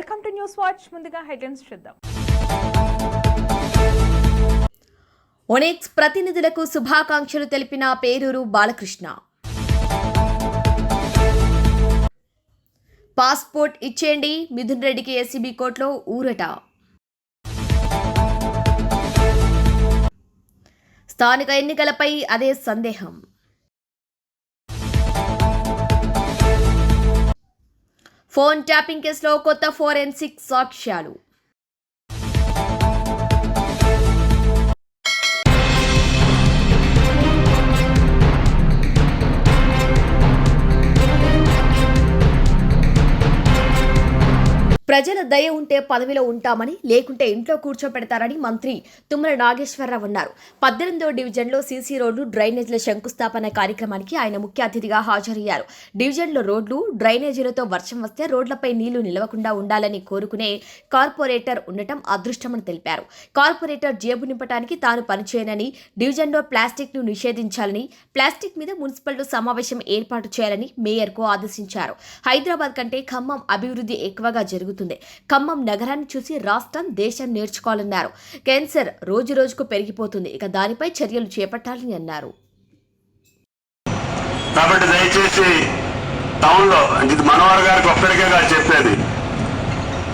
Welcome to news watch. ముందుగా headlines చూద్దాం. ఒనెక్స్ ప్రతినిధులకు శుభాకాంక్షలు తెలిపిన పేరూరు బాలకృష్ణ. పాస్పోర్ట్ ఇచ్చేయండి. మిథున్ రెడ్డికి ఏసీబీ కోర్టులో ఊరట. స్థానిక ఎన్నికలపై అదే సందేహం. ఫోన్ ట్యాపింగ్ కేసులో కొత్త ఫోరెన్సిక్ సాక్ష్యాలు. ప్రజల దయ ఉంటే పదవిలో ఉంటామని లేకుంటే ఇంట్లో కూర్చోపెడతారని మంత్రి తుమ్మల నాగేశ్వరరావు అన్నారు. పద్దెనిమిదో డివిజన్లో సీసీ రోడ్లు డ్రైనేజీల శంకుస్థాపన కార్యక్రమానికి ఆయన ముఖ్య అతిథిగా హాజరయ్యారు. డివిజన్లో రోడ్లు డ్రైనేజీలతో వర్షం వస్తే రోడ్లపై నీళ్ళు నిలవకుండా ఉండాలని కోరుకునే కార్పొరేటర్ ఉండటం అదృష్టమని తెలిపారు. కార్పొరేటర్ జేబు నింపడానికి తాను పనిచేయనని డివిజన్లో ప్లాస్టిక్ను నిషేధించాలని ప్లాస్టిక్ మీద మున్సిపల్ సమావేశం ఏర్పాటు చేయాలని మేయర్కు ఆదేశించారు. హైదరాబాద్ కంటే ఖమ్మం అభివృద్ధి ఎక్కువగా జరుగుతుంది ఖమ్మం నగరాన్ని చూసి రాష్ట్రం దేశం నేర్చుకోవాలన్నారు. క్యాన్సర్ రోజు రోజుకు పెరిగిపోతుంది. ఇక దానిపై చర్యలు చేపట్టాలని అన్నారు. కాబట్టి దయచేసి టౌన్లో ఇది మనోహర్ గారికి ఒక్కరికే కాదు చెప్పేది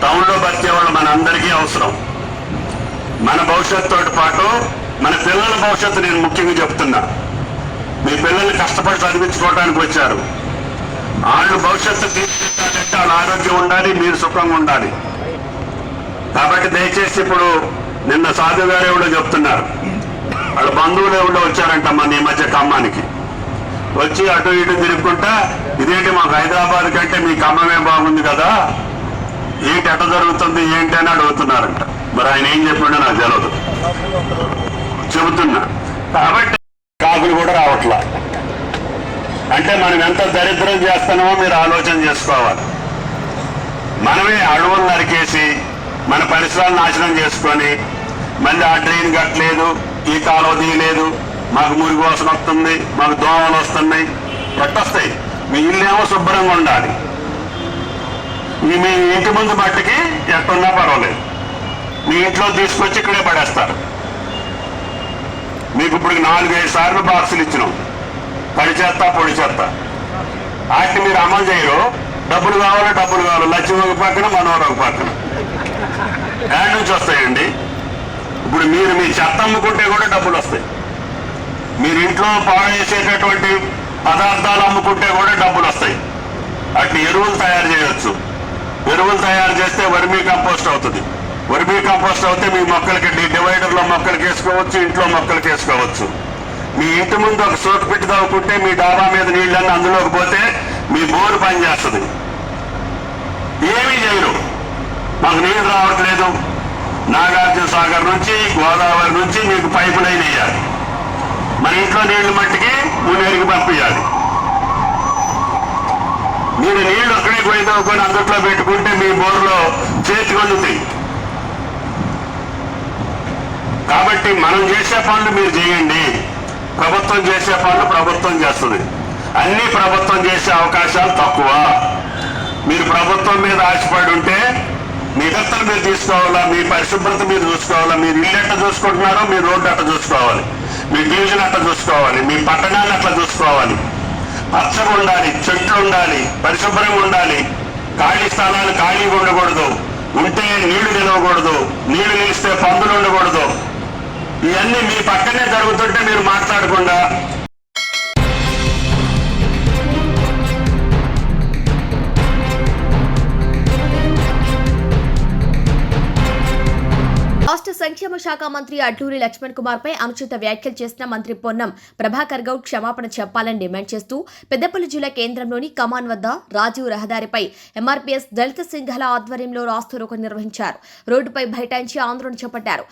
టౌన్లో బతికే వాళ్ళు మన అందరికీ అవసరం. మన భవిష్యత్తుతో పాటు మన పిల్లల భవిష్యత్తు నేను ముఖ్యంగా చెప్తున్నా. మీ పిల్లల్ని కష్టపడి చదివించుకోవడానికి వచ్చారు. వాళ్ళు భవిష్యత్తు తీర్చిదిద్దాలంటే వాళ్ళ ఆరోగ్యం ఉండాలి మీరు సుఖంగా ఉండాలి. కాబట్టి దయచేసి ఇప్పుడు నిన్న సాధు గారు ఎవడో చెప్తున్నారు. వాళ్ళ బంధువులు ఎవడో వచ్చారంట మన ఈ మధ్య ఖమ్మానికి. వచ్చి అటు ఇటు తిరుగుకుంటా ఇదేంటి మాకు హైదరాబాద్ కంటే మీ ఖమ్మమే బాగుంది కదా? ఏంటి ఎట జరుగుతుంది ఏంటి అని అడుగుతున్నారంట. మరి ఆయన ఏం చెప్పిండో నాకు తెలియదు చెబుతున్నా. కాబట్టి కాకులు కూడా రావట్లా. అంటే మనం ఎంత దరిద్రం చేస్తున్నామో మీరు ఆలోచన చేసుకోవాలి. మనమే అడవులు నరికేసి మన పరిసరాలు నాశనం చేసుకొని మళ్ళీ ఆ డ్రైన్ కట్టలేదు ఈ కాలువ తీయలేదు మాకు మురికి వాసన వస్తుంది మాకు దోమలు వస్తున్నాయి పట్టొస్తాయి. మీ ఇల్లేమో శుభ్రంగా ఉండాలి. మీ మీ ఇంటి ముందు మట్టికి ఎట్టున్నా పర్వాలేదు. మీ ఇంట్లో తీసుకొచ్చి ఇక్కడే పడేస్తారు. మీకు ఇప్పుడు నాలుగైదు సార్లు బాక్సులు ఇచ్చినాం. పడి చేస్తా పొడి చేస్తా. వాటిని మీరు అమలు చేయరు. డబ్బులు కావాలి డబ్బులు కావాలి? లక్ష్మి ఒక పక్కన మనోహర్ ఒక పక్కన. యాడ్ నుంచి వస్తాయండి. ఇప్పుడు మీరు మీ చెత్త అమ్ముకుంటే కూడా డబ్బులు వస్తాయి. మీరు ఇంట్లో పాడు చేసేటటువంటి పదార్థాలు అమ్ముకుంటే కూడా డబ్బులు వస్తాయి. అట్లా ఎరువులు తయారు చేయొచ్చు. ఎరువులు తయారు చేస్తే వర్మీ కంపోస్ట్ అవుతుంది. వర్మీ కంపోస్ట్ అవుతే మీ మొక్కలకి డివైడర్లో మొక్కలకి వేసుకోవచ్చు ఇంట్లో మొక్కలకి వేసుకోవచ్చు. మీ ఇంటి ముందు ఒక సోటు పెట్టి తవ్వుకుంటే మీ డాబా మీద నీళ్ళన్నీ అందులోకి పోతే మీ బోరు పని చేస్తుంది. ఏమీ చేయరు. మాకు నీళ్ళు రావట్లేదు. నాగార్జున సాగర్ నుంచి గోదావరి నుంచి మీకు పైపు లైన్ వేయాలి. మన ఇంట్లో నీళ్ళు మట్టికి మునేరికి పంపించాలి మీరు నీళ్ళు ఒక్కడే పోయి తవ్వుకొని అందుట్లో పెట్టుకుంటే మీ బోర్లో చేతికొందుతాయి కాబట్టి మనం చేసే పనులు మీరు చేయండి. ప్రభుత్వం చేసే పనులు ప్రభుత్వం చేస్తుంది. అన్ని ప్రభుత్వం చేసే అవకాశాలు తక్కువ. మీరు ప్రభుత్వం మీద ఆశపడి ఉంటే మీ దత్తలు మీరు తీసుకోవాలా? మీ పరిశుభ్రత మీరు చూసుకోవాలా? మీరు ఇల్లు ఎట్లా చూసుకుంటున్నారో మీ రోడ్డు అట్లా చూసుకోవాలి? మీ డివిజన్ అట్లా చూసుకోవాలి? మీ పట్టణాలు అట్లా చూసుకోవాలి? పచ్చగా ఉండాలి చెట్లు ఉండాలి పరిశుభ్రంగా ఉండాలి. ఖాళీ స్థానాలు ఖాళీగా ఉండకూడదు. ఉంటే నీళ్ళు నిలవకూడదు. నీళ్ళు నిలిస్తే పందులు ఉండకూడదు. ఇవన్నీ మీ పక్కనే జరుగుతుంటే మీరు మాట్లాడకుండా. రాష్ట్ర సంక్షేమ శాఖ మంత్రి అడ్లూరి లక్ష్మణ్ కుమార్ పై అనుచిత వ్యాఖ్యలు చేసిన మంత్రి పొన్నం ప్రభాకర్ గౌడ్ క్షమాపణ చెప్పాలని డిమాండ్ చేస్తూ పెద్దపల్లి జిల్లా కేంద్రంలోని కమాన్ వద్ద రాజీవ్ రహదారిపై ఎంఆర్పీఎస్ దళిత సింఘాల ఆధ్వర్యంలో రాస్తారోకో నిర్వహించారు. రోడ్డుపై బైఠాయించి ఆందోళన చేపట్టారు.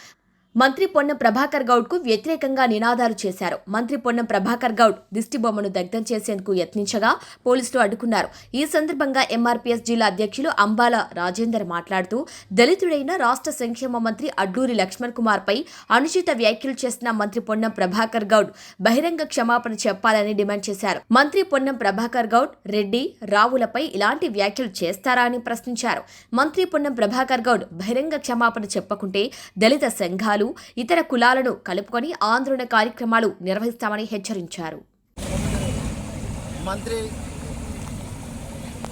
మంత్రి పొన్నం ప్రభాకర్ గౌడ్కు వ్యతిరేకంగా నినాదాలు చేశారు. మంత్రి పొన్నం ప్రభాకర్ గౌడ్ దిష్టిబొమ్మను దగ్ధం చేసేందుకు యత్నించగా పోలీసులు అడ్డుకున్నారు. ఈ సందర్భంగా ఎంఆర్పీఎస్ జిల్లా అధ్యక్షులు అంబాల రాజేందర్ మాట్లాడుతూ దళితుడైన రాష్ట్ర సంక్షేమ మంత్రి అడ్లూరి లక్ష్మణ్ కుమార్ పై అనుచిత వ్యాఖ్యలు చేసిన మంత్రి పొన్నం ప్రభాకర్ గౌడ్ బహిరంగ క్షమాపణ చెప్పాలని డిమాండ్ చేశారు. మంత్రి పొన్నం ప్రభాకర్ గౌడ్ రెడ్డి రావులపై ఇలాంటి వ్యాఖ్యలు చేస్తారా అని ప్రశ్నించారు. మంత్రి పొన్నం ప్రభాకర్ గౌడ్ బహిరంగ క్షమాపణ చెప్పకుంటే దళిత సంఘాలు ఇతర కులాలను కలుపుకొని ఆందోళన కార్యక్రమాలు నిర్వహిస్తామని హెచ్చరించారు. మంత్రి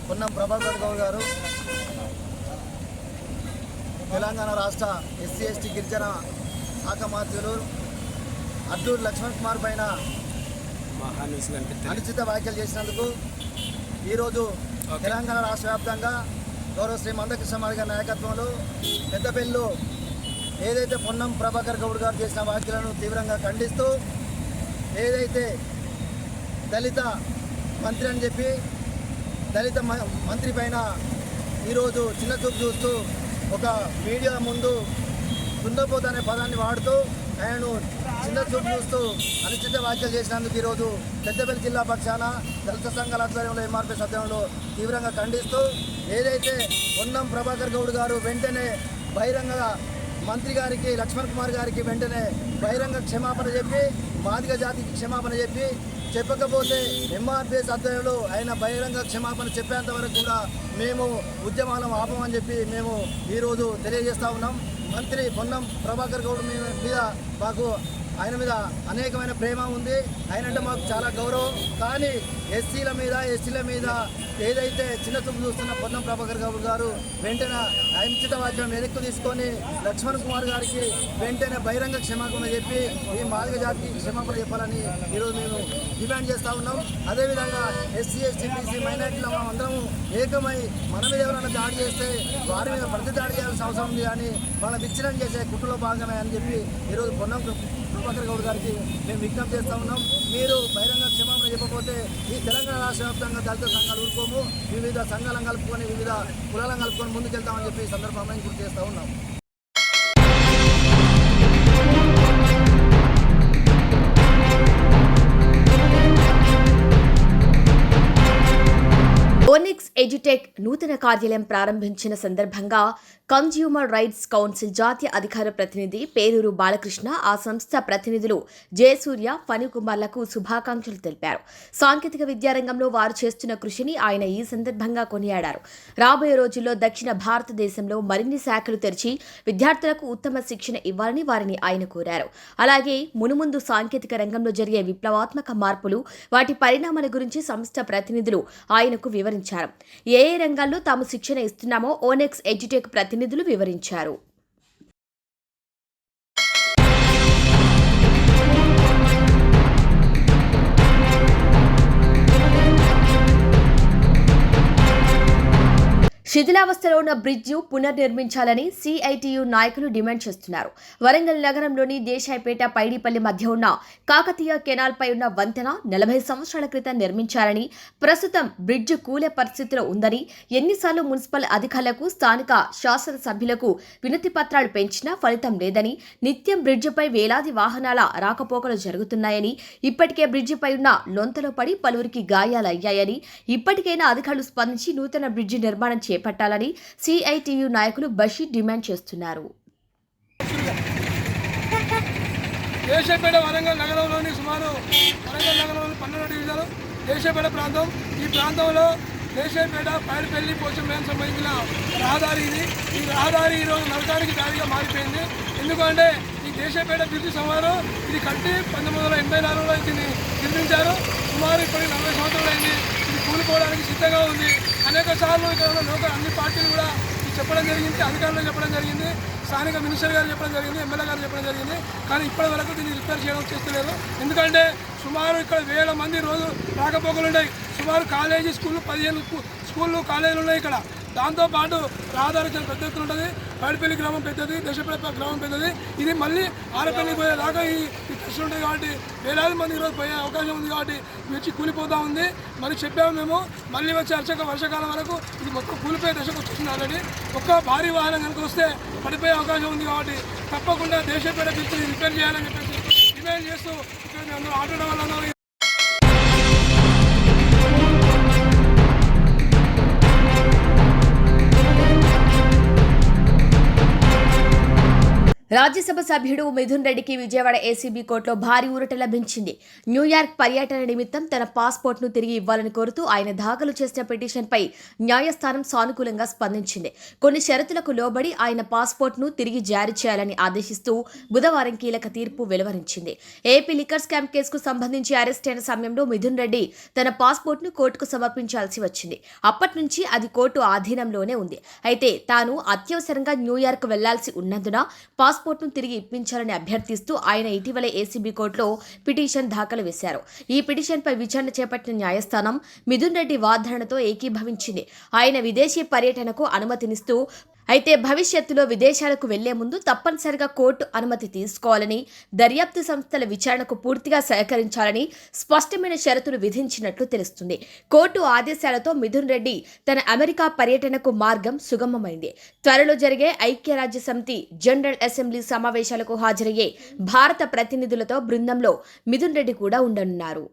పొన్నం ప్రభాకర్ గౌడ్ గారు తెలంగాణ రాష్ట్ర ఎస్సీ ఎస్టీ గిరిజన శాఖ మంత్రులు అడ్డూరు లక్ష్మణ్ కుమార్ పైన అనుచిత వ్యాఖ్యలు చేసినందుకు ఈరోజు తెలంగాణ రాష్ట్ర వ్యాప్తంగా గౌరవ శ్రీ మందకృష్ణ గారి నాయకత్వంలో పెద్దపల్లిలో ఏదైతే పొన్నం ప్రభాకర్ గౌడ్ గారు చేసిన వ్యాఖ్యలను తీవ్రంగా ఖండిస్తూ ఏదైతే దళిత మంత్రి అని చెప్పి దళిత మ- మంత్రి పైన ఈరోజు చిన్న చూపు చూస్తూ ఒక మీడియా ముందు దున్నపోత అనే పదాన్ని వాడుతూ ఆయనను చిన్న చూపు చూస్తూ అనుచిత వ్యాఖ్యలు చేసినందుకు ఈరోజు పెద్దపల్లి జిల్లా పక్షాన దళిత సంఘాల ఆధ్వర్యంలో ఎంఆర్పీ సభ్యంలో తీవ్రంగా ఖండిస్తూ ఏదైతే పొన్నం ప్రభాకర్ గౌడ్ గారు వెంటనే బహిరంగ మంత్రి గారికి లక్ష్మణ్ కుమార్ గారికి వెంటనే బహిరంగ క్షమాపణ చెప్పి మాదిగ జాతికి క్షమాపణ చెప్పి చెప్పకపోతే ఎంఆర్పిఎస్ ఆధ్వర్యంలో ఆయన బహిరంగ క్షమాపణ చెప్పేంత వరకు కూడా మేము ఉద్యమాలను ఆపమని చెప్పి మేము ఈరోజు తెలియజేస్తా ఉన్నాం. మంత్రి పొన్నం ప్రభాకర్ గౌడ్ మీద మాకు ఆయన మీద అనేకమైన ప్రేమ ఉంది. ఆయన అంటే మాకు చాలా గౌరవం. కానీ ఎస్సీల మీద ఎస్సీల మీద ఏదైతే చిన్న చూపు చూస్తున్న పొన్నం ప్రభాకర్ గౌడ్ గారు వెంటనే అంచిత వాద్యం వెనక్కి తీసుకొని లక్ష్మణ్ కుమార్ గారికి వెంటనే బహిరంగ క్షమాపణ చెప్పి ఈ మాదిగ జాతికి క్షమాపణ చెప్పాలని ఈరోజు మేము డిమాండ్ చేస్తూ ఉన్నాం. అదేవిధంగా ఎస్సీ ఎస్టీ బీసీ మైనార్టీల అందరం ఏకమై మన మీద ఎవరైనా దాడి చేస్తే వారి మీద ప్రతి దాడి చేయాల్సిన అవసరం ఉంది కానీ వాళ్ళ విచ్ఛిన్నం చేసే కుటుంబ భాగమే అని చెప్పి ఈరోజు పొన్నం ప్రభాకర్ గౌడ్ గారికి మేము విజ్ఞప్తి చేస్తూ ఉన్నాం. మీరు బహిరంగ క్షమాపణ చెప్పకపోతే ఈ తెలంగాణ రాష్ట్ర వ్యాప్తంగా దళిత సంఘాలు ఊరుకోము. వివిధ సంఘాలను కలుపుకొని వివిధ కులాలను కలుపుకొని ముందుకెళ్తామని చెప్పి ఈ సందర్భంగా గుర్తు చేస్తూ ఉన్నాం. ఓనిక్స్ ఎడ్యుటెక్ నూతన కార్యాలయం ప్రారంభించిన సందర్భంగా కన్స్యూమర్ రైట్స్ కౌన్సిల్ జాతీయ అధికార ప్రతినిధి పేరూరు బాలకృష్ణ ఆ సంస్థ ప్రతినిధులు జయసూర్య ఫణికుమార్లకు శుభాకాంక్షలు తెలిపారు. సాంకేతిక విద్యారంగంలో వారు చేస్తున్న కృషిని ఆయన ఈ సందర్భంగా కొనియాడారు. రాబోయే రోజుల్లో దక్షిణ భారతదేశంలో మరిన్ని శాఖలు తెరిచి విద్యార్థులకు ఉత్తమ శిక్షణ ఇవ్వాలని వారిని ఆయన కోరారు. అలాగే మునుముందు సాంకేతిక రంగంలో జరిగే విప్లవాత్మక మార్పులు వాటి పరిణామాల గురించి సంస్థ ప్రతినిధులు ఆయనకు వివరించారు. ఏ ఏ రంగాల్లో తాము శిక్షణ ఇస్తున్నామో ఓనెక్స్ ఎడ్యుటెక్ ప్రతినిధులు వివరించారు. శిథిలావస్థలో ఉన్న బ్రిడ్జు పునర్నిర్మించాలని సిఐటియు నాయకులు డిమాండ్ చేస్తున్నారు. వరంగల్ నగరంలోని దేశాయిపేట పైడిపల్లి మధ్య ఉన్న కాకతీయ కెనాల్పై ఉన్న వంతెన నలభై సంవత్సరాల క్రితం నిర్మించారని ప్రస్తుతం బ్రిడ్జు కూలే పరిస్థితిలో ఉందని ఎన్నిసార్లు మున్సిపల్ అధికారులకు స్థానిక శాసనసభ్యులకు వినతి పత్రాలు పెంచినా ఫలితం లేదని నిత్యం బ్రిడ్జిపై వేలాది వాహనాల రాకపోకలు జరుగుతున్నాయని ఇప్పటికే బ్రిడ్జిపై ఉన్న లొంతలో పడి పలువురికి గాయాలయ్యాయని ఇప్పటికైనా అధికారులు స్పందించి నూతన బ్రిడ్జి నిర్మాణం చేపట్టాలని సిఐటియు నాయకులు బషీర్ డిమాండ్ చేస్తున్నారు. దేశపేట వరంగల్ నగరంలోని సుమారు వరంగల్ నగరంలోని పన్నెండు డివిజన్ దేశపేట ప్రాంతం. ఈ ప్రాంతంలో దేశపేట పైడిపల్లి పోచంపేటకు సంబంధించిన రహదారి ఇది. ఈ రహదారి ఈరోజు నరకానికి దారిగా మారిపోయింది. ఎందుకంటే ఈ దేశపేట బ్రిడ్జి సుమారు ఇది కట్టి పంతొమ్మిది వందల ఎనభై నాలుగులో దీన్ని నిర్మించారు. సుమారు ఇప్పటికి నలభై సంవత్సరాలు అయింది. ఇది కూలిపోవడానికి సిద్ధంగా ఉంది. అనేక సార్లు ఇక్కడ లోకల్ అన్ని పార్టీలు కూడా చెప్పడం జరిగింది అధికారులు చెప్పడం జరిగింది స్థానిక మినిస్టర్ గారు చెప్పడం జరిగింది ఎమ్మెల్యే గారు చెప్పడం జరిగింది. కానీ ఇప్పటి వరకు దీన్ని రిపేర్ చేయడం చేస్తలేదు. ఎందుకంటే సుమారు ఇక్కడ వేల మంది రోజు రాకపోకలు ఉన్నాయి. సుమారు కాలేజీ స్కూళ్ళు పదిహేను స్కూళ్ళు కాలేజీలు ఉన్నాయి ఇక్కడ. దాంతోపాటు రహదారి చాలా పెద్ద ఎత్తున ఉంటుంది. పైడిపల్లి గ్రామం పెద్దది దేశపల్లి గ్రామం పెద్దది ఇది మళ్ళీ ఆరపల్లి పోయేలాగా ఈ ఈ ఉంటుంది కాబట్టి వేలాది మంది ఈరోజు పోయే అవకాశం ఉంది కాబట్టి ఇది వచ్చి కూలిపోతూ ఉంది. మరి చెప్పాము మేము మళ్ళీ వచ్చే వర్షక వర్షాకాలం వరకు ఇది మొత్తం కూలిపోయే దశకు వచ్చేసింది ఆల్రెడీ. ఒక్క భారీ వాహనం కనుక వస్తే పడిపోయే అవకాశం ఉంది కాబట్టి తప్పకుండా దేశపేట బిల్లు రిపేర్ చేయాలని చెప్పేసి డిమాండ్ చేస్తూ ఇక్కడ మేము ఆటో వాళ్ళందరూ రాజ్యసభ సభ్యుడు మిథున్ రెడ్డికి విజయవాడ ఏసీబీ కోర్టులో భారీ ఊరట లభించింది. న్యూయార్క్ పర్యటన నిమిత్తం తన పాస్పోర్ట్ను తిరిగి ఇవ్వాలని కోరుతూ ఆయన దాఖలు చేసిన పిటిషన్పై న్యాయస్థానం సానుకూలంగా స్పందించింది. కొన్ని షరతులకు లోబడి ఆయన పాస్పోర్ట్ను తిరిగి జారీ చేయాలని ఆదేశిస్తూ బుధవారం కీలక తీర్పు వెలువరించింది. ఏపీ లిక్కర్ స్కామ్ కేసుకు సంబంధించి అరెస్ట్ అయిన సమయంలో మిథున్ రెడ్డి తన పాస్పోర్ట్ను కోర్టుకు సమర్పించాల్సి వచ్చింది. అప్పటి నుంచి అది కోర్టు ఆధీనంలోనే ఉంది. అయితే తాను అత్యవసరంగా న్యూయార్క్ వెళ్ళాల్సి ఉన్నందున పాస్పోర్ట్ను తిరిగి ఇప్పించాలని అభ్యర్థిస్తూ ఆయన ఇటీవల ఏసీబీ కోర్టులో పిటిషన్ దాఖలు వేశారు. ఈ పిటిషన్పై విచారణ చేపట్టిన న్యాయస్థానం మిథున్ రెడ్డి వాదనతో ఏకీభవించింది. ఆయన విదేశీ పర్యటనకు అనుమతినిస్తూ అయితే భవిష్యత్తులో విదేశాలకు వెళ్ళే ముందు తప్పనిసరిగా కోర్టు అనుమతి తీసుకోవాలని దర్యాప్తు సంస్థల విచారణకు పూర్తిగా సహకరించాలని స్పష్టమైన షరతులు విధించినట్లు తెలుస్తుంది. కోర్టు ఆదేశాలతో మిథున్ రెడ్డి తన అమెరికా పర్యటనకు మార్గం సుగమమైంది. త్వరలో జరిగే ఐక్యరాజ్య సమితి జనరల్ అసెంబ్లీ సమావేశాలకు హాజరయ్యే భారత ప్రతినిధులతో బృందంలో మిథున్ రెడ్డి కూడా ఉండనున్నారు.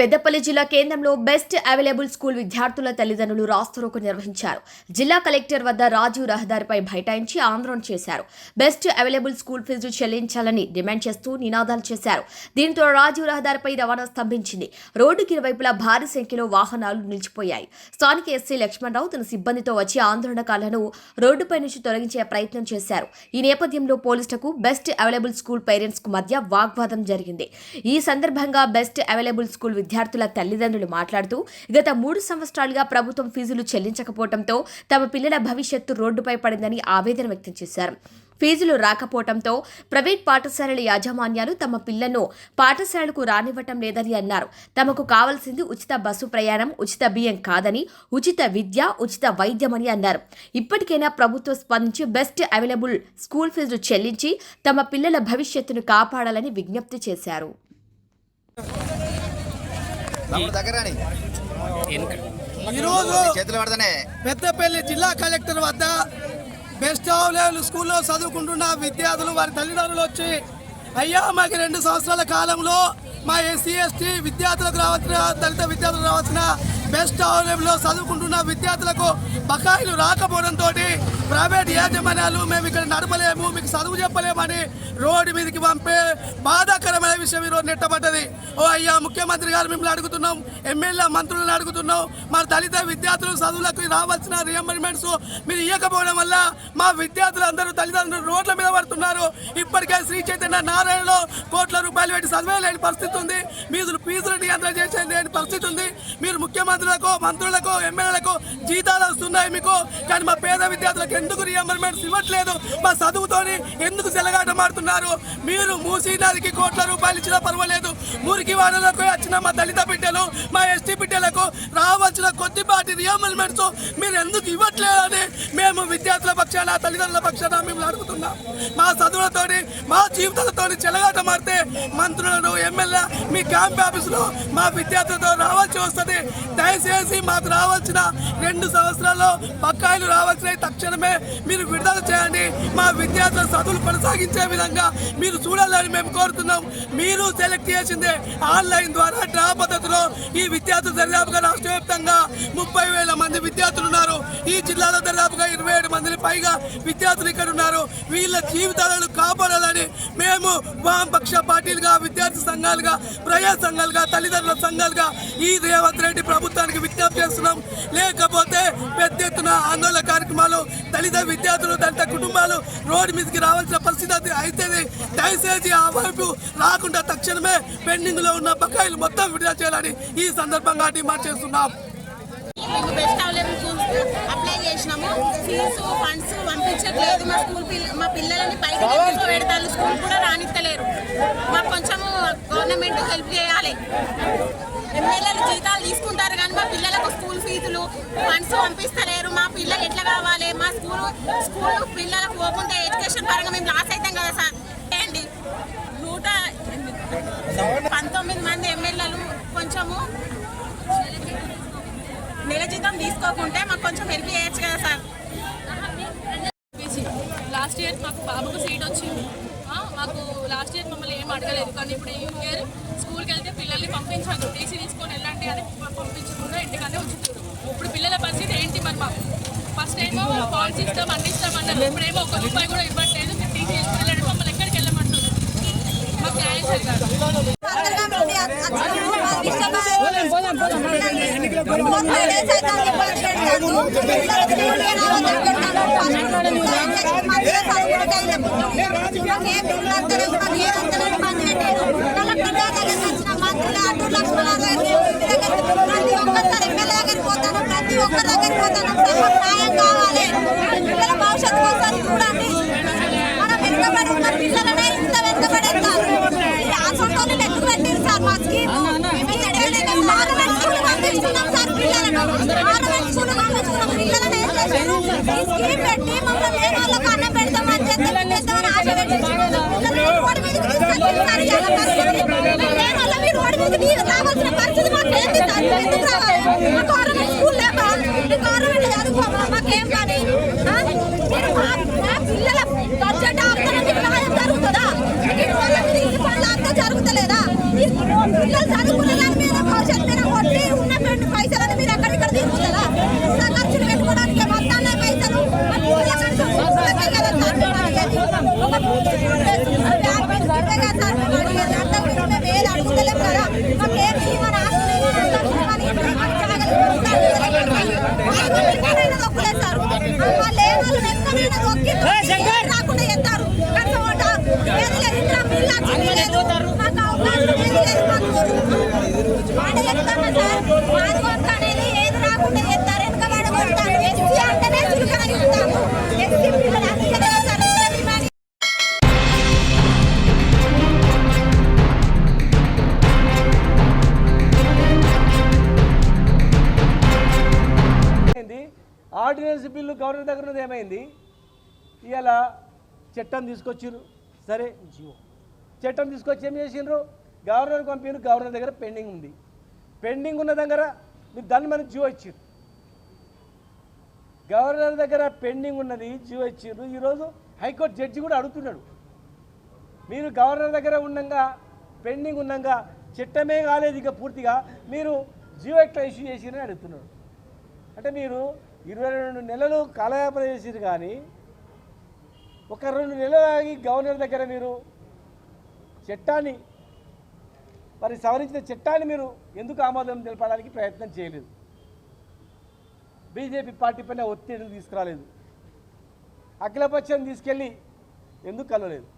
పెద్దపల్లి జిల్లా కేంద్రంలో బెస్ట్ అవైలబుల్ స్కూల్ విద్యార్థుల తల్లిదండ్రులు రాస్తరోకు నిర్వహించారు. జిల్లా కలెక్టర్ వద్ద రాజీవ్ రహదారిపై బైఠాయించి ఆందోళన చేశారు. బెస్ట్ అవైలబుల్ స్కూల్ ఫీజు చెల్లించాలని డిమాండ్ చేస్తూ నినాదాలు చేశారు. దీంతో రాజీవ్ రహదారిపై రవాణా స్తంభించింది. రోడ్డుకి ఇరువైపులా భారీ సంఖ్యలో వాహనాలు నిలిచిపోయాయి. స్థానిక ఎస్సీ లక్ష్మణరావు తన సిబ్బందితో వచ్చి ఆందోళనకారులను రోడ్డుపై నుంచి తొలగించే ప్రయత్నం చేశారు. ఈ నేపథ్యంలో పోలీసులకు బెస్ట్ అవైలబుల్ స్కూల్ పేరెంట్స్కు మధ్య వాగ్వాదం జరిగింది. ఈ సందర్భంగా బెస్ట్ అవైలబుల్ స్కూల్ విద్యార్థుల తల్లిదండ్రులు మాట్లాడుతూ గత మూడు సంవత్సరాలుగా ప్రభుత్వం ఫీజులు చెల్లించకపోవడంతో తమ పిల్లల భవిష్యత్తు రోడ్డుపై పడిందని ఆవేదన వ్యక్తం చేశారు. ఫీజులు రాకపోవడంతో ప్రైవేట్ పాఠశాలల యాజమాన్యాలు తమ పిల్లను పాఠశాలకు రానివ్వటం లేదని అన్నారు. తమకు కావాల్సింది ఉచిత బస్సు ప్రయాణం ఉచిత బియ్యం కాదని ఉచిత విద్య ఉచిత వైద్యమని అన్నారు. ఇప్పటికైనా ప్రభుత్వం స్పందించి బెస్ట్ అవైలబుల్ స్కూల్ ఫీజులు చెల్లించి తమ పిల్లల భవిష్యత్తును కాపాడాలని విజ్ఞప్తి చేశారు. ఈరోజు పెద్దపల్లి జిల్లా కలెక్టర్ వద్ద బెస్ట్ ఆఫ్ లెవెల్ స్కూల్లో చదువుకుంటున్న విద్యార్థులు వారి తల్లిదండ్రులు వచ్చి అయ్యా మాకు రెండు సంవత్సరాల కాలంలో మా ఎస్సీ ఎస్టీ విద్యార్థులకు రావాల్సిన దళిత విద్యార్థులకు రావాల్సిన బెస్ట్ ఆఫ్ చదువుకుంటున్న విద్యార్థులకు బకాయిలు రాకపోవడంతో ప్రైవేట్ యాజమాన్యాలు మేము ఇక్కడ నడపలేము మీకు చదువు చెప్పలేమని రోడ్డు మీదకి పంపే బాధాకరమైన విషయం ఈరోజు నెట్టబడ్డది. ఓ అయ్యా ముఖ్యమంత్రి గారు మిమ్మల్ని అడుగుతున్నాం ఎమ్మెల్యే మంత్రులను అడుగుతున్నాం మా దళిత విద్యార్థులు చదువులకు రావాల్సిన రియంబర్మెంట్స్ మీరు ఇవ్వకపోవడం వల్ల మా విద్యార్థులు అందరూ తల్లిదండ్రులు రోడ్ల మీద పడుతున్నారు. ఇప్పటికే శ్రీ చైతన్య నారాయణలో కోట్ల రూపాయలు పెట్టి చదివేలేని పరిస్థితి ఉంది. మీరు ఫీజులు నియంత్రణ చేసే లేని పరిస్థితి ఉంది. మీరు ముఖ్యమంత్రి ముఖ్యమంత్రులకు మంత్రులకు ఎమ్మెల్యేలకు జీతాలు వస్తున్నాయి మీకు. కానీ మా పేద విద్యార్థులకు ఎందుకు రియంబర్మెంట్స్ ఇవ్వట్లేదు? మా చదువుతోని ఎందుకు సెలగాట మాడుతున్నారు మీరు మూసీ నదికి కోట్ల రూపాయలు ఇచ్చినా పర్వాలేదు. మురికి వాడలకు వచ్చిన మా దళిత బిడ్డలు మా ఎస్టీ బిడ్డలకు రావాల్సిన కొద్దిపాటి రియంబర్మెంట్స్ మీరు ఎందుకు ఇవ్వట్లేదని మేము విద్యార్థుల పక్షాన తల్లిదండ్రుల పక్షాన మేము అడుగుతున్నాం. మా చదువులతోని మా జీవితాలతో చెలగాట మారితే మంత్రులను ఎమ్మెల్యే మీ క్యాంప్ ఆఫీసులో మా విద్యార్థులతో రావాల్సి వస్తుంది. దయచేసి మాకు రావాల్సిన రెండు సంవత్సరాల్లో బకాయిలు రావాల్సిన తక్షణమే మీరు విడుదల చేయండి. మా విద్యార్థుల చదువులు కొనసాగించే విధంగా మీరు చూడాలని మేము కోరుతున్నాం. మీరు సెలెక్ట్ చేసిందే ఆన్లైన్ ద్వారా డ్రా పద్ధతిలో ఈ విద్యార్థులు దరిదాపుగా రాష్ట్ర వ్యాప్తంగా ముప్పై వేల మంది విద్యార్థులు ఉన్నారు. ఈ జిల్లాలో దరిదాపుగా ఇరవై ఏడు మందిని పైగా విద్యార్థులు ఇక్కడ ఉన్నారు. వీళ్ళ జీవితాలను కాపాడాలని మేము వామపక్ష పార్టీలుగా విద్యార్థి సంఘాలుగా ప్రజా సంఘాలుగా తల్లిదండ్రుల సంఘాలుగా ఈ రేవంత్ రెడ్డి ప్రభుత్వం ప్రభుత్వానికి విజ్ఞప్తి చేస్తున్నాం. లేకపోతే పెద్ద ఎత్తున ఆందోళన కార్యక్రమాలు దళిత విద్యార్థులు దళిత కుటుంబాలు రోడ్డు మీదకి రావాల్సిన పరిస్థితి అది అయితేనే దయచేసి ఆ వైపు రాకుండా తక్షణమే పెండింగ్లో ఉన్న బకాయిలు మొత్తం విడుదల చేయాలని ఈ సందర్భంగా డిమాండ్ చేస్తున్నాం. మేము బెస్ట్ అవైలబుల్ స్కూల్స్ అప్లై చేసినాము. ఫీజు ఫండ్స్ పంపించే పంపించట్లేదు. మా స్కూల్ పిల్ల మా పిల్లలని బయట పెడతారు స్కూల్ కూడా రానిస్తలేరు మాకు కొంచెము గవర్నమెంట్ హెల్ప్ చేయాలి. ఎమ్మెల్యేలు జీతాలు తీసుకుంటారు. పిల్లలకు స్కూల్ ఫీజులు ఫండ్స్ పంపిస్తలేరు. మా పిల్లలు ఎట్లా కావాలి? మా స్కూల్ స్కూల్ పిల్లలకు పోకుంటే ఎడ్యుకేషన్ పరంగా మేము లాస్ అవుతాం కదా సార్. ఏంటి? నూట పంతొమ్మిది మంది ఎమ్మెల్యేలు కొంచెము నెల జీతం తీసుకోకుంటే మాకు కొంచెం హెల్ప్ చేయొచ్చు కదా సార్. లాస్ట్ ఇయర్ మాకు బాబుకు సీట్ వచ్చింది. మాకు లాస్ట్ ఇయర్ మమ్మల్ని ఏం అడగలేదు. కానీ ఇప్పుడు ఈ ఇయర్ స్కూల్కి వెళ్తే పిల్లల్ని పంపించాను టీసీ తీసుకొని వెళ్ళండి అని ప- పంపించకుండా ఇంటికనే ఉంచుతారు ఇప్పుడు పిల్లల పరిస్థితి ఏంటి మరి మాకు ఫస్ట్ ఏమో పాలసీ ఇస్తాం అన్ని ఇస్తాం అన్నారు. ఇప్పుడేమో ఒక రూపాయి కూడా ఇవ్వట్లేదు. మీరు టీసీ వెళ్ళండి మమ్మల్ని ఎక్కడికి వెళ్ళమంటున్నారు? మాకు న్యాయం ప్రతి ఒక్కరి దగ్గర పోతాను. చేశారు ఈ స్కీమ్ పెట్టి మమ్మల్ని లేని వాళ్ళకి అన్నం పెడతామని చేద్దాం చేద్దామని ఆశ పెట్టించారు పిల్లలు రోడ్డు మీదకి తీసుకెళ్ళి సార్ ఇవాళ పరిస్థితి లేని వాళ్ళ మీరు రోడ్డు మీదకి నీళ్ళు రావాల్సిన పరిస్థితి మాకు ఏంటి సార్ మేము ఎందుకు రావాలి మా గవర్నమెంట్ స్కూల్ లేవా మీ గవర్నమెంట్ చదువుకోమా మాకేం కానీ ఆ? మీరు మా మా పిల్లల బడ్జెట్ ఆపుతానంటే న్యాయం జరుగుతుందా ఈ వాళ్ళ మీద ఈ పనులు అంతా జరుగుతలేదా ఈ పిల్లలు చదువుకునే దాని మీద భవిష్యత్తు మీద కొట్టి ఉన్న పెండు పైసలని మీరు ఎక్కడిక్కడ తీసుకుంటారా ఇంకా ఖర్చులు పెట్టుకోవడానికి మొత్తాన్ని పైసలు మరి ఊళ్ళో ఖర్చు ఊళ్ళకే కదా సార్ మేము అడిగేది. ఒక బ్యాంక్ మీద ఉంటే కదా సార్ మేము అడిగేది. అంతకు మించి మేము ఏది అడుగుతలేం కదా మాకేమి మన ఆస్తులు ఏమి ఇవ్వమని, మాకు జాగాలు ఇవ్వమని. మాకు ఎక్కడైనా దొక్కులేదు సార్. ఆ లేని వాళ్ళని ఎక్కడైనా దొక్కి ఏం రాకుండా చేస్తారు. కనీసం ఒకటి ఏది లేదు, ఇంట్లో బిల్లు వచ్చింది లేదు. మాకు అవకాశం ఏది లేదు మాకు. మాట చెప్తామా సార్? మాది వంక అనేది ఏది రాకుండా చేస్తారు. వెనకబడి కొడతారు. ఎస్సీ అంటేనే చులకన చూస్తాము. ఎస్సీ పిల్లలు అందుకే కదా సార్ ఇంత డిమాండ్ ఏమైంది ఆర్డినెన్స్ బిల్లు గవర్నర్ దగ్గర ఉన్నది ఏమైంది? ఇలా చట్టం తీసుకొచ్చిర్రు. సరే జీవో చట్టం తీసుకొచ్చి ఏం చేసిండ్రు గవర్నర్ పంపిణీ గవర్నర్ దగ్గర పెండింగ్ ఉంది. పెండింగ్ ఉన్న దగ్గర మీరు దాన్ని మనకి జీవో ఇచ్చారు. గవర్నర్ దగ్గర పెండింగ్ ఉన్నది జీవో ఇచ్చారు. ఈరోజు హైకోర్టు జడ్జి కూడా అడుగుతున్నాడు. మీరు గవర్నర్ దగ్గర ఉండగా పెండింగ్ ఉండగా చట్టమే కాలేదు ఇక పూర్తిగా మీరు జియో ఎట్లా ఇష్యూ చేసిరని అడుగుతున్నాడు. అంటే మీరు ఇరవై రెండు నెలలు కాలయాపన చేసిరు కానీ ఒక రెండు నెలలు ఆగి గవర్నర్ దగ్గర మీరు చట్టాన్ని మరి సవరించిన చట్టాన్ని మీరు ఎందుకు ఆమోదం తెలపడానికి ప్రయత్నం చేయలేదు? బీజేపీ పార్టీ పైన ఒత్తిడిని తీసుకురాలేదు? అఖిలపక్షం తీసుకెళ్ళి ఎందుకు కలవలేదు?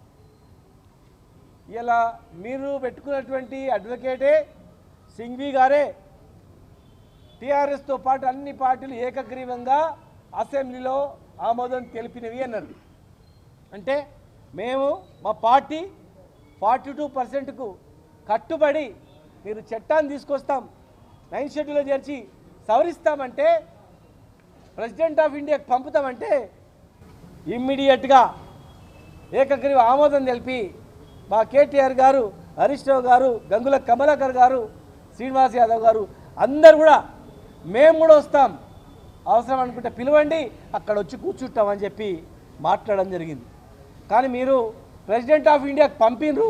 ఇలా మీరు పెట్టుకున్నటువంటి అడ్వకేటే సింఘ్వి గారే టీఆర్ఎస్తో పాటు అన్ని పార్టీలు ఏకగ్రీవంగా అసెంబ్లీలో ఆమోదం తెలిపినవి అన్నారు. అంటే మేము మా పార్టీ ఫార్టీ టూ పర్సెంట్కు కట్టుబడి మీరు చట్టాన్ని తీసుకొస్తాం. నైన్ షెడ్యూల్లో చేర్చి సవరిస్తామంటే ప్రెసిడెంట్ ఆఫ్ ఇండియాకి పంపుతామంటే ఇమ్మీడియట్గా ఏకగ్రీవ ఆమోదం తెలిపి మా కేటీఆర్ గారు హరీష్ రావు గారు గంగుల కమలాకర్ గారు శ్రీనివాస్ యాదవ్ గారు అందరు కూడా మేము కూడా వస్తాం. అవసరం అనుకుంటే పిలవండి అక్కడ వచ్చి కూర్చుంటామని చెప్పి మాట్లాడడం జరిగింది. కానీ మీరు ప్రెసిడెంట్ ఆఫ్ ఇండియాకి పంపినరు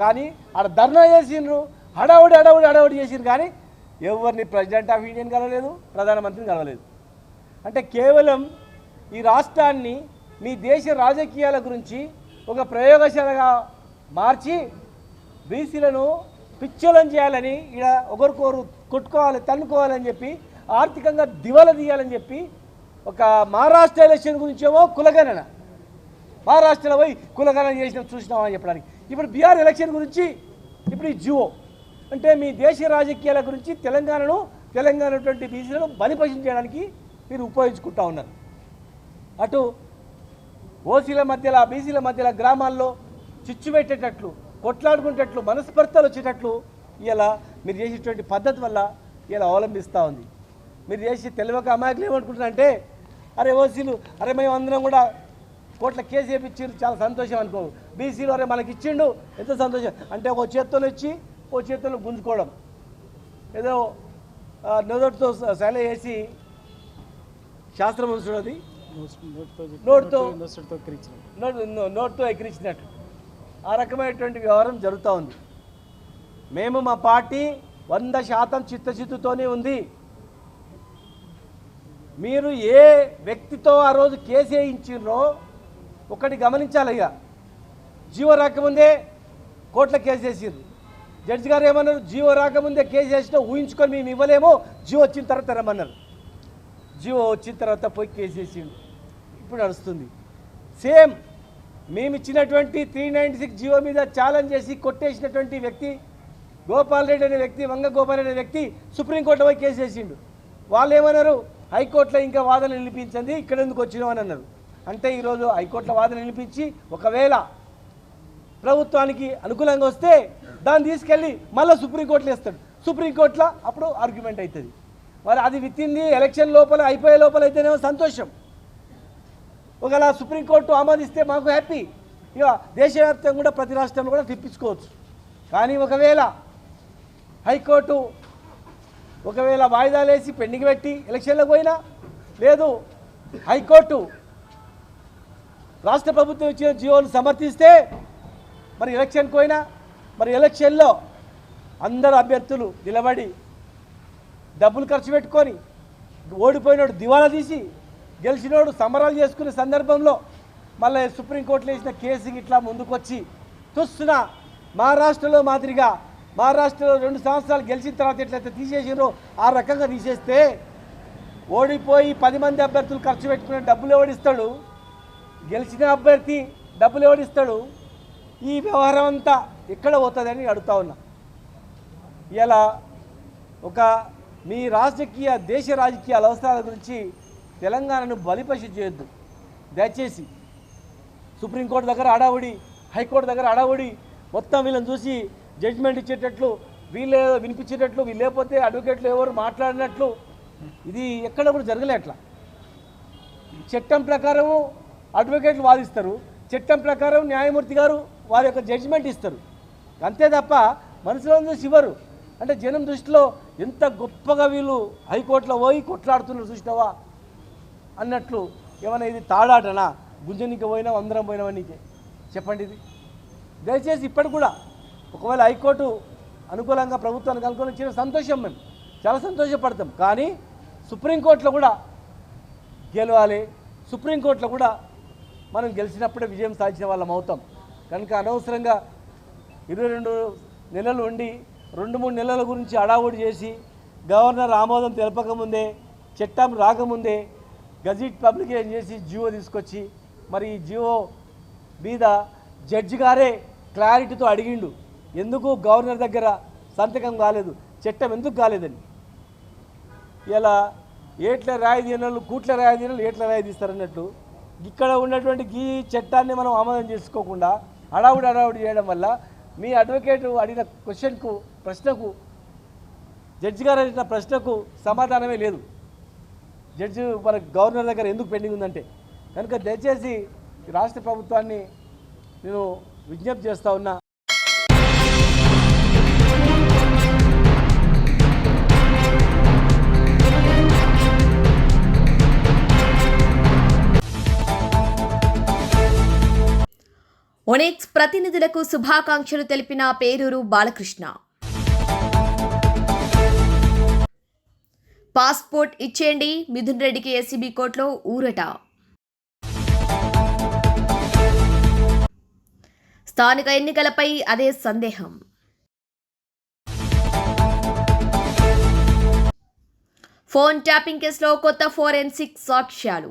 కానీ ఆడ ధర్నా చేసిండ్రు. హడావుడి హడావుడి హడావుడి చేసిండ్రు కానీ ఎవరిని ప్రెసిడెంట్ ఆఫ్ ఇండియన్ కలవలేదు ప్రధానమంత్రిని కలవలేదు. అంటే కేవలం ఈ రాష్ట్రాన్ని మీ దేశ రాజకీయాల గురించి ఒక ప్రయోగశాలగా మార్చి బీసీలను పిచ్చోలం చేయాలని ఇక్కడ ఒకరికొకరు కొట్టుకోవాలి తన్నుకోవాలని చెప్పి ఆర్థికంగా దివాలా తీయాలని చెప్పి ఒక మహారాష్ట్ర ఎలక్షన్ గురించేమో కులగణన. మహారాష్ట్రలో పోయి కులగణన చేసిన చూసినామని చెప్పడానికి. ఇప్పుడు బీహార్ ఎలక్షన్ గురించి ఇప్పుడు ఈ జివో అంటే మీ దేశ రాజకీయాల గురించి తెలంగాణను తెలంగాణ బీసీలను బలిపశం చేయడానికి మీరు ఉపయోగించుకుంటా ఉన్నారు. అటు ఓసీల మధ్యలో బీసీల మధ్యలో గ్రామాల్లో చిచ్చు పెట్టేటట్లు కొట్లాడుకునేటట్లు మనస్పర్ధలు వచ్చేటట్లు ఇలా మీరు చేసేటువంటి పద్ధతి వల్ల ఇలా అవలంబిస్తూ ఉంది. మీరు చేసి తెలియక అమాయకులు ఏమనుకుంటున్నారంటే అరే ఓసీలు అరే మేము అందరం కూడా కోట్ల కేసు వేయించారు చాలా సంతోషం అనుకో బీసీలు అరే మనకి ఇచ్చిండు ఎంత సంతోషం. అంటే ఒక చేత్తో ఇచ్చి ఓ చేత్తో గుంజుకోవడం. ఏదో ఆ, నొదటితో శైల వేసి శాస్త్రం ఉంచున్నది నోటుతో నోటు నోటుతో ఎక్కిరించినట్టు ఆ రకమైనటువంటి వ్యవహారం జరుగుతూ ఉంది. మేము మా పార్టీ వంద శాతం చిత్తశుద్ధితోనే ఉంది. మీరు ఏ వ్యక్తితో ఆ రోజు కేసు వేయించినో ఒకటి గమనించాలి ఇక జీవో రాకముందే కోర్టుల కేసు వేసారు జడ్జి గారు ఏమన్నారు? జీవో రాకముందే కేసు వేసినా ఊహించుకొని మేము ఇవ్వలేమో జీవో వచ్చిన తర్వాత రమ్మన్నారు. జీవో వచ్చిన తర్వాత పోయి కేసు వేసిండు ఇప్పుడు నడుస్తుంది. సేమ్ మేము ఇచ్చినటువంటి త్రీ నైంటీ సిక్స్ జీవో మీద ఛాలెంజ్ చేసి కొట్టేసినటువంటి వ్యక్తి గోపాల్ రెడ్డి అనే వ్యక్తి వంగ గోపాల్ రెడ్డి అనే వ్యక్తి సుప్రీంకోర్టులో పోయి కేసు వేసిండు వాళ్ళు ఏమన్నారు? హైకోర్టులో ఇంకా వాదన నిలిపించింది ఇక్కడ ఎందుకు వచ్చినావు అని అన్నారు. అంటే ఈరోజు హైకోర్టులో వాదన నిలిపించి ఒకవేళ ప్రభుత్వానికి అనుకూలంగా వస్తే దాన్ని తీసుకెళ్ళి మళ్ళీ సుప్రీంకోర్టులో వేస్తాడు. సుప్రీంకోర్టులో అప్పుడు ఆర్గ్యుమెంట్ అవుతుంది మరి అది విత్తింది ఎలక్షన్ లోపల అయిపోయే లోపల అయితేనేమో సంతోషం. ఒకవేళ సుప్రీంకోర్టు ఆమోదిస్తే మాకు హ్యాపీ ఇక దేశవ్యాప్తంగా కూడా ప్రతి రాష్ట్రంలో కూడా తెప్పించుకోవచ్చు. కానీ ఒకవేళ హైకోర్టు ఒకవేళ వాయిదాలు వేసి పెండింగ్ పెట్టి ఎలక్షన్లకు పోయినా లేదు హైకోర్టు రాష్ట్ర ప్రభుత్వం ఇచ్చిన జీవోలు సమర్థిస్తే మరి ఎలక్షన్కి పోయినా మరి ఎలక్షన్లో అందరు అభ్యర్థులు నిలబడి డబ్బులు ఖర్చు పెట్టుకొని ఓడిపోయినోడు దివాలా తీసి గెలిచినోడు సంబరాలు చేసుకునే సందర్భంలో మళ్ళీ సుప్రీంకోర్టులో వేసిన కేసు ఇట్లా ముందుకొచ్చి చూస్తున్న మహారాష్ట్రలో మాదిరిగా మహారాష్ట్రలో రెండు సంవత్సరాలు గెలిచిన తర్వాత ఎట్లయితే తీసేసారో ఆ రకంగా తీసేస్తే ఓడిపోయి పది మంది అభ్యర్థులు ఖర్చు పెట్టుకునే డబ్బులు ఎవడిస్తాడు? గెలిచిన అభ్యర్థి డబ్బులు ఎవడిస్తాడు? ఈ వ్యవహారం అంతా ఎక్కడ పోతుందని అడుగుతా ఉన్నా. ఇలా ఒక మీ రాజకీయ దేశ రాజకీయాల అవసరాల గురించి తెలంగాణను బలిపశు చేయొద్దు. దయచేసి సుప్రీంకోర్టు దగ్గర అడావుడి హైకోర్టు దగ్గర అడావుడి మొత్తం వీళ్ళని చూసి జడ్జిమెంట్ ఇచ్చేటట్లు వీళ్ళే వినిపించేటట్లు వీళ్ళు లేకపోతే అడ్వకేట్లు ఎవరు మాట్లాడినట్లు ఇది ఎక్కడ కూడా జరగలే అట్లా. చట్టం ప్రకారము అడ్వకేట్లు వాదిస్తారు. చట్టం ప్రకారం న్యాయమూర్తి గారు వారి యొక్క జడ్జిమెంట్ ఇస్తారు. అంతే తప్ప మనసులో చూసి ఇవ్వరు అంటే జనం దృష్టిలో ఎంత గొప్పగా వీళ్ళు హైకోర్టులో పోయి కొట్లాడుతున్నారు చూసినావా? అన్నట్లు ఏమైనా ఇది తాడాటనా? గుంజనికి పోయినా అందరం పోయినావా నీకే చెప్పండి ఇది. దయచేసి ఇప్పటికి కూడా ఒకవేళ హైకోర్టు అనుకూలంగా ప్రభుత్వానికి అనుకూలంగా ఇచ్చిన సంతోషం మేము. చాలా సంతోషపడతాం. కానీ సుప్రీంకోర్టులో కూడా గెలవాలి. సుప్రీంకోర్టులో కూడా మనం గెలిచినప్పుడే విజయం సాధించిన వాళ్ళం అవుతాం. కనుక అనవసరంగా ఇరవై రెండు నెలలు ఉండి రెండు మూడు నెలల గురించి అడావుడి చేసి గవర్నర్ ఆమోదం తెలపకముందే చట్టం రాకముందే గజెట్ పబ్లికేషన్ చేసి జియో తీసుకొచ్చి మరి ఈ జియో మీద జడ్జి గారే క్లారిటీతో అడిగిండు. ఎందుకు గవర్నర్ దగ్గర సంతకం కాలేదు? చట్టం ఎందుకు కాలేదని. ఇలా ఏట్ల రాయదీనలు కూట్ల రాయదీనలు ఏట్ల రాయదీస్తారన్నట్టు ఇక్కడ ఉన్నటువంటి ఈ చట్టాన్ని మనం ఆమోదం చేసుకోకుండా హడావుడి హడావుడి చేయడం వల్ల మీ అడ్వకేట్ అడిగిన క్వశ్చన్కు ప్రశ్నకు జడ్జి గారు అడిగిన ప్రశ్నకు సమాధానమే లేదు. జడ్జి మన గవర్నర్ దగ్గర ఎందుకు పెండింగ్ ఉందంటే కనుక దయచేసి రాష్ట్ర ప్రభుత్వాన్ని నేను విజ్ఞప్తి చేస్తూ ఉన్నా. ఒనెక్స్ ప్రతినిధులకు శుభాకాంక్షలు తెలిపిన పేరూరు బాలకృష్ణ. పాస్పోర్ట్ ఇచ్చేయండి మిథున్ రెడ్డికి ఏసీబీ కోర్టులో ఊరట. స్థానిక ఎన్నికలపై అదే సందేహం. ఫోన్ ట్యాపింగ్ కేసులో కొత్త ఫోరెన్సిక్ సాక్ష్యాలు.